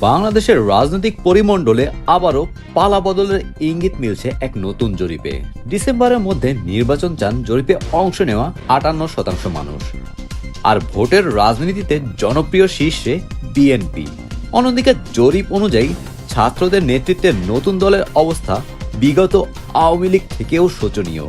বাংলাদেশের রাজনৈতিক পরিমণ্ডলে আবারও পালা বদলের ইঙ্গিত মিলছে এক নতুন জরিপে। ডিসেম্বরের মধ্যে নির্বাচন চান জরিপে অংশ নেওয়া আটান্ন শতাংশ মানুষ। আর ভোটের রাজনীতিতে জনপ্রিয় শীর্ষে বিএনপি। অন্যদিকে জরিপ অনুযায়ী ছাত্রদের নেতৃত্বে নতুন দলের অবস্থা বিগত আওয়ামী লীগ থেকেও শোচনীয়।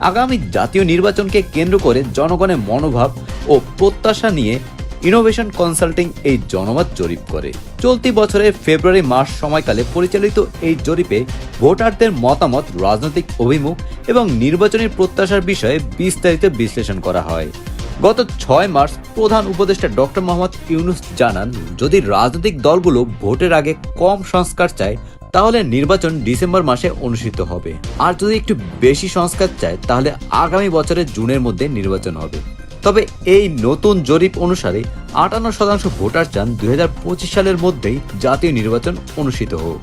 আগামী জাতীয় নির্বাচনকে কেন্দ্র করে জনগণের মনোভাব ও প্রত্যাশা নিয়ে ইনোভেশন কনসাল্টিং এই জনমত জরিপ করে। চলতি বছরের ফেব্রুয়ারি মাস সময়কালে পরিচালিত এই জরিপে ভোটারদের মতামত, রাজনৈতিক অভিমুখ এবং নির্বাচনী প্রত্যাশার বিষয়ে বিস্তারিত বিশ্লেষণ করা হয়। গত ছয় মার্চ প্রধান উপদেষ্টা ডক্টর মোহাম্মদ ইউনুস জানান, যদি রাজনৈতিক দলগুলো ভোটের আগে কম সংস্কার চায়, তাহলে নির্বাচন ডিসেম্বর মাসে অনুষ্ঠিত হবে। আর যদি একটু বেশি সংস্কার চায়, তাহলে আগামী বছরের জুনের মধ্যে নির্বাচন হবে। তবে এই নতুন জরিপ অনুসারে আটান্ন শতাংশ ভোটার চান দুই হাজার পঁচিশ সালের মধ্যেই জাতীয় নির্বাচন অনুষ্ঠিত হোক।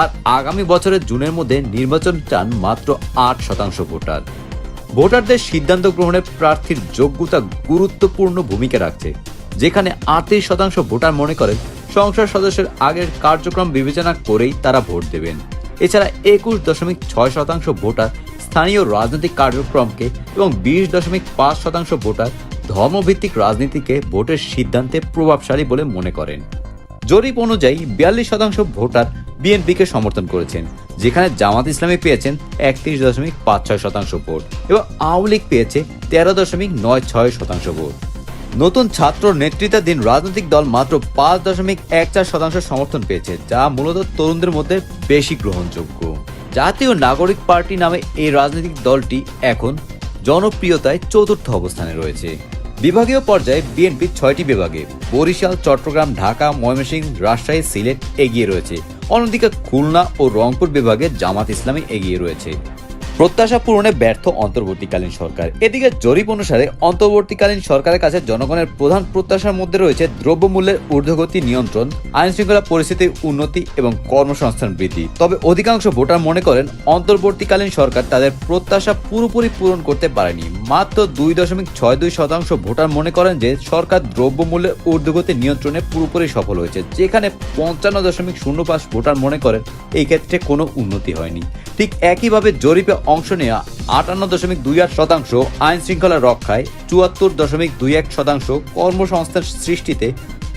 আর আগামী বছরের জুনের মধ্যে নির্বাচন চান মাত্র আট শতাংশ ভোটার। ভোটারদের সিদ্ধান্ত গ্রহণে প্রার্থীর যোগ্যতা গুরুত্বপূর্ণ ভূমিকা রাখছে, যেখানে আটত্রিশ শতাংশ ভোটার মনে করেন সংসদ সদস্যের আগের কার্যক্রম বিবেচনা করেই তারা ভোট দেবেন। এছাড়া একুশ দশমিক ছয় শতাংশ ভোটার স্থানীয় রাজনৈতিক কার্যক্রমকে এবং বিশ দশমিক পাঁচ শতাংশ ভোটার ধর্মভিত্তিক রাজনীতিকে ভোটের সিদ্ধান্তে প্রভাবশালী বলে মনে করেন। জরিপ অনুযায়ী বিয়াল্লিশ শতাংশ ভোটার বিএনপিকে সমর্থন করেছেন, যেখানে জামাত ইসলামী পেয়েছেন একত্রিশ দশমিক পাঁচ ছয় শতাংশ ভোট এবং আওয়ামী লীগ পেয়েছে তেরো দশমিক নয় ছয় শতাংশ ভোট। নতুন ছাত্র নেতৃত্বাধীন রাজনৈতিক দল মাত্র পাঁচ দশমিক এক চার শতাংশ সমর্থন পেয়েছে, যা মূলত তরুণদের মধ্যে বেশি গ্রহণযোগ্য। জাতীয় নাগরিক পার্টি নামে এই রাজনৈতিক দলটি এখন জনপ্রিয়তায় চতুর্থ অবস্থানে রয়েছে। বিভাগীয় পর্যায়ে বিএনপি ছয়টি বিভাগে বরিশাল, চট্টগ্রাম, ঢাকা, ময়মনসিংহ, রাজশাহী, সিলেট এগিয়ে রয়েছে। অন্যদিকে খুলনা ও রংপুর বিভাগে জামাত ইসলামী এগিয়ে রয়েছে। প্রত্যাশা পূরণে ব্যর্থ অন্তর্বর্তীকালীন সরকার। এদিকে জরিপ অনুসারে অন্তর্বর্তীকালীন সরকারের কাছে জনগণের প্রধান প্রত্যাশার মধ্যে রয়েছে দ্রব্যমূল্যের ঊর্ধ্বগতি নিয়ন্ত্রণ আইন শৃঙ্খলা পরিস্থিতির উন্নতি এবং কর্মসংস্থান বৃদ্ধি। তবে অধিকাংশ ভোটার মনে করেন অন্তর্বর্তীকালীন সরকার তাদের প্রত্যাশা পুরোপুরি পূরণ করতে পারেনি। মাত্র দুই দশমিক ছয় দুই শতাংশ ভোটার মনে করেন যে সরকার দ্রব্যমূল্যের ঊর্ধ্বগতি নিয়ন্ত্রণে পুরোপুরি সফল হয়েছে। যেখানে পঞ্চান্ন দশমিক শূন্য পাঁচ ভোটার মনে করেন এই ক্ষেত্রে কোনো উন্নতি হয়নি। ঠিক একইভাবে জরিপে অংশ নেওয়া আটান্ন দশমিক দুই আট শতাংশ আইন শৃঙ্খলা রক্ষায় চুয়াত্তর দশমিক দুই এক শতাংশ কর্মসংস্থান সৃষ্টিতে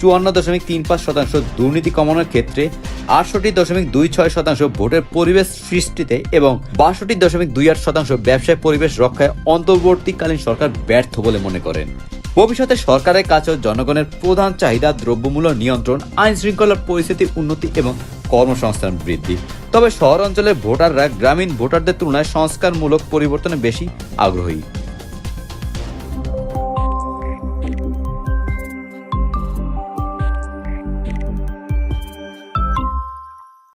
চুয়ান্ন দশমিক তিন পাঁচ শতাংশ দুর্নীতি কমানোর ক্ষেত্রে আটষট্টি দশমিক দুই ছয় শতাংশ ভোটের পরিবেশ সৃষ্টিতে এবং বাষট্টি দশমিক দুই আট শতাংশ ব্যবসায় পরিবেশ রক্ষায় অন্তর্বর্তীকালীন সরকার ব্যর্থ বলে মনে করেন। ভবিষ্যতে সরকারের কাছেও জনগণের প্রধান চাহিদা দ্রব্যমূল্য নিয়ন্ত্রণ, আইন শৃঙ্খলার পরিস্থিতি উন্নতি এবং কর্মসংস্থান বৃদ্ধি। তবে শহর অঞ্চলের ভোটাররা গ্রামীণ ভোটারদের তুলনায় সংস্কারমূলক পরিবর্তনে বেশি আগ্রহী।